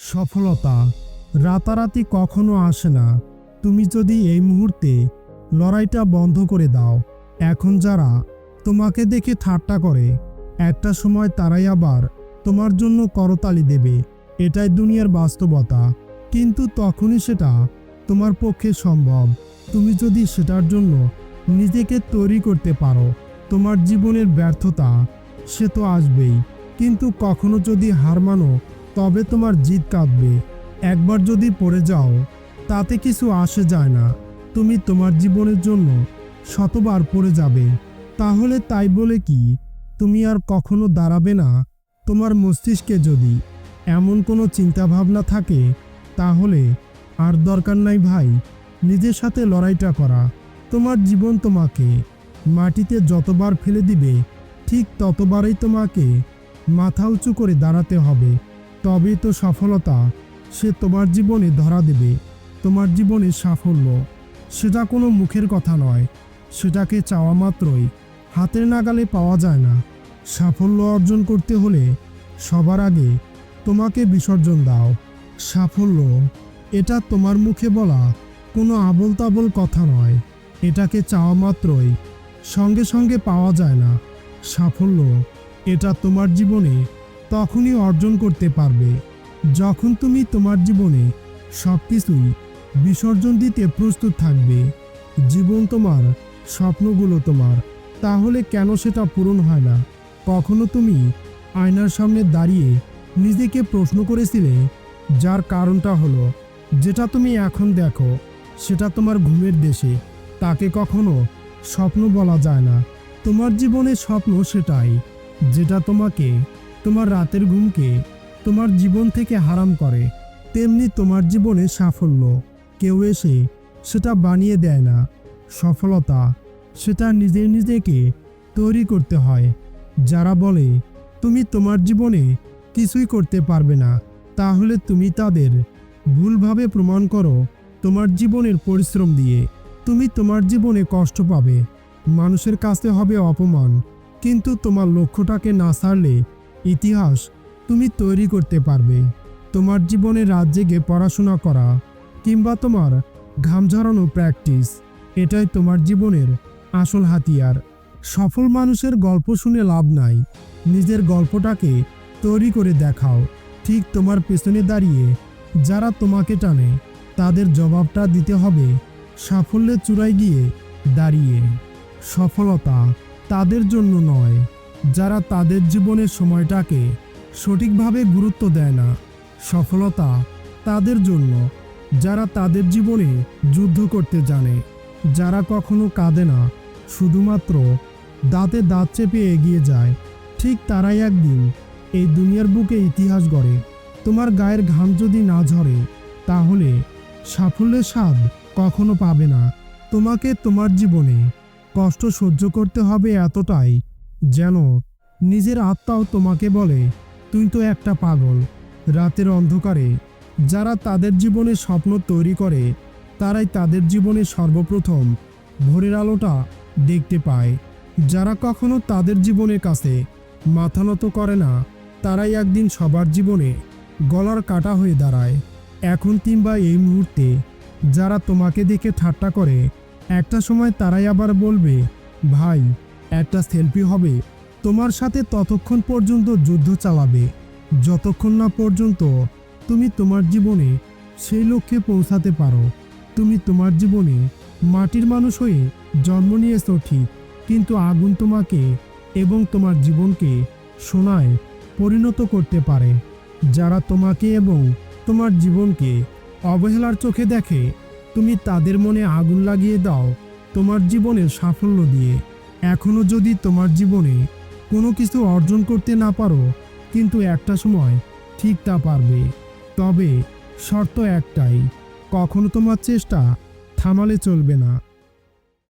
সফলতা রাতারাতি কখনো আসে না। তুমি যদি এই মুহূর্তে লড়াইটা বন্ধ করে দাও, এখন যারা তোমাকে দেখে ঠাট্টা করে, একটা সময় তারাই আবার তোমার জন্য করতালি দেবে। এটাই দুনিয়ার বাস্তবতা। কিন্তু তখনই সেটা তোমার পক্ষে সম্ভব। তুমি যদি সেটার জন্য নিজেকে তৈরি করতে পারো, তোমার জীবনের ব্যর্থতা সে তো আসবেই। কিন্তু কখনো যদি হার মানো তবে তোমার জিত কাঁদবে একবার যদি পড়ে যাও, তাতে কিছু আসে যায় না। তুমি তোমার জীবনের জন্য শতবার পড়ে যাবে। তাহলে তাই বলে কি, তুমি আর কখনো দাঁড়াবে না? তোমার মস্তিষ্কে যদি এমন কোনো চিন্তাভাবনা থাকে, তাহলে আর দরকার নাই ভাই, নিজের সাথে লড়াইটা করা। তোমার জীবন তোমাকে মাটিতে যতবার ফেলে দিবে, ঠিক ততবারই তোমাকে মাথা উঁচু করে দাঁড়াতে হবে। তবেই তো সফলতা। সে তোমার জীবনে ধরা দেবে। তোমার জীবনে সাফল্য। সেটা কোনো মুখের কথা নয়। সেটাকে চাওয়া মাত্রই। হাতের নাগালে পাওয়া যায় না। সাফল্য অর্জন করতে হলে সবার আগে তোমাকে বিসর্জন দাও। সাফল্য, এটা তোমার মুখে বলা কোনো আবল তাবল কথা নয়। এটাকে চাওয়া মাত্রই। সঙ্গে সঙ্গে পাওয়া যায় না। সাফল্য, এটা তোমার জীবনে তখনই অর্জন করতে পারবে। যখন তুমি তোমার জীবনে সব কিছুই বিসর্জন দিতে প্রস্তুত থাকবে, জীবন তোমার, স্বপ্নগুলো তোমার, তাহলে কেন সেটা পূরণ হয় না? কখনো তুমি আয়নার সামনে দাঁড়িয়ে নিজেকে প্রশ্ন করেছিলে, যার কারণটা হলো, যেটা তুমি এখন দেখো, সেটা তোমার ঘুমের দেশে, তাকে কখনো স্বপ্ন বলা যায় না। তোমার জীবনের স্বপ্ন সেটাই, যেটা তোমাকে তোমার রাতের ঘুমকে তোমার জীবন থেকে হারাম করে, তেমনি তোমার জীবনে সাফল্য। কেউ এসে সেটা বানিয়ে দেয় না। সফলতা সেটা নিজে নিজেকে তৈরি করতে হয়। যারা বলে, তুমি তোমার জীবনে কিছুই করতে পারবে না, তাহলে তুমি তাদের ভুলভাবে প্রমাণ করো তোমার জীবনের পরিশ্রম দিয়ে। তুমি তোমার জীবনে কষ্ট পাবে। মানুষের কাছে হবে অপমান, কিন্তু তোমার লক্ষ্যটাকে না ছাড়লে ইতিহাস তুমি তৈরি করতে পারবে। তোমার জীবনে রাত জেগে পড়াশোনা করা কিংবা তোমার ঘাম ঝরানো প্র্যাকটিস এটাই তোমার জীবনের আসল হাতিয়ার। সফল মানুষের গল্প শুনে লাভ নাই। নিজের গল্পটাকে তৈরি করে দেখাও। ঠিক তোমার পেছনে দাঁড়িয়ে যারা তোমাকে টানে, তাদের জবাবটা দিতে হবে সাফল্যের চূড়ায় গিয়ে দাঁড়িয়ে। সফলতা তাদের জন্য নয় যারা তাদের জীবনের সময়টাকে সঠিকভাবে গুরুত্ব দেয় না, সফলতা তাদের জন্য, যারা তাদের জীবনে যুদ্ধ করতে জানে, যারা কখনো কাঁদে না, শুধুমাত্র দাঁতে দাঁত চেপে এগিয়ে যায়, ঠিক তারাই একদিন এই দুনিয়ার বুকে ইতিহাস গড়ে। তোমার গায়ের ঘাম যদি না ঝরে, তাহলে সাফল্যের স্বাদ কখনো পাবে না। তোমাকে তোমার জীবনে কষ্ট সহ্য করতে হবে এতটাই যেন নিজের আত্মাও তোমাকে বলে, তুই তো একটা পাগল। রাতের অন্ধকারে যারা তাদের জীবনে স্বপ্ন তৈরি করে, তারাই তাদের জীবনে সর্বপ্রথম ভোরের আলোটা দেখতে পায়। যারা কখনো তাদের জীবনের কাছে মাথা নত করে না, তারাই একদিন সবার জীবনে গলার কাটা হয়ে দাঁড়ায়। এখন কিংবা এই মুহূর্তে যারা তোমাকে দেখে ঠাট্টা করে, একটা সময় তারাই আবার বলবে, ভাই একটা সেলফি হবে। তোমার সাথে ততক্ষণ পর্যন্ত যুদ্ধ চালাবে। যতক্ষণ না পর্যন্ত তুমি তোমার জীবনে সেই লক্ষ্যে পৌঁছাতে পারো। তুমি তোমার জীবনে মাটির মানুষ হয়ে জন্ম নিয়েছো ঠিক, কিন্তু আগুন তোমাকে এবং তোমার জীবনকে সোনায় পরিণত করতে পারে। যারা তোমাকে এবং তোমার জীবনকে অবহেলার চোখে দেখে, তুমি তাদের মনে আগুন লাগিয়ে দাও তোমার জীবনের সাফল্য দিয়ে। এখনও যদি তোমার জীবনে কোনো কিছু অর্জন করতে না পারো, কিন্তু একটা সময় ঠিক তা পারবে। তবে শর্ত একটাই, কখনো তোমার চেষ্টা থামালে চলবে না।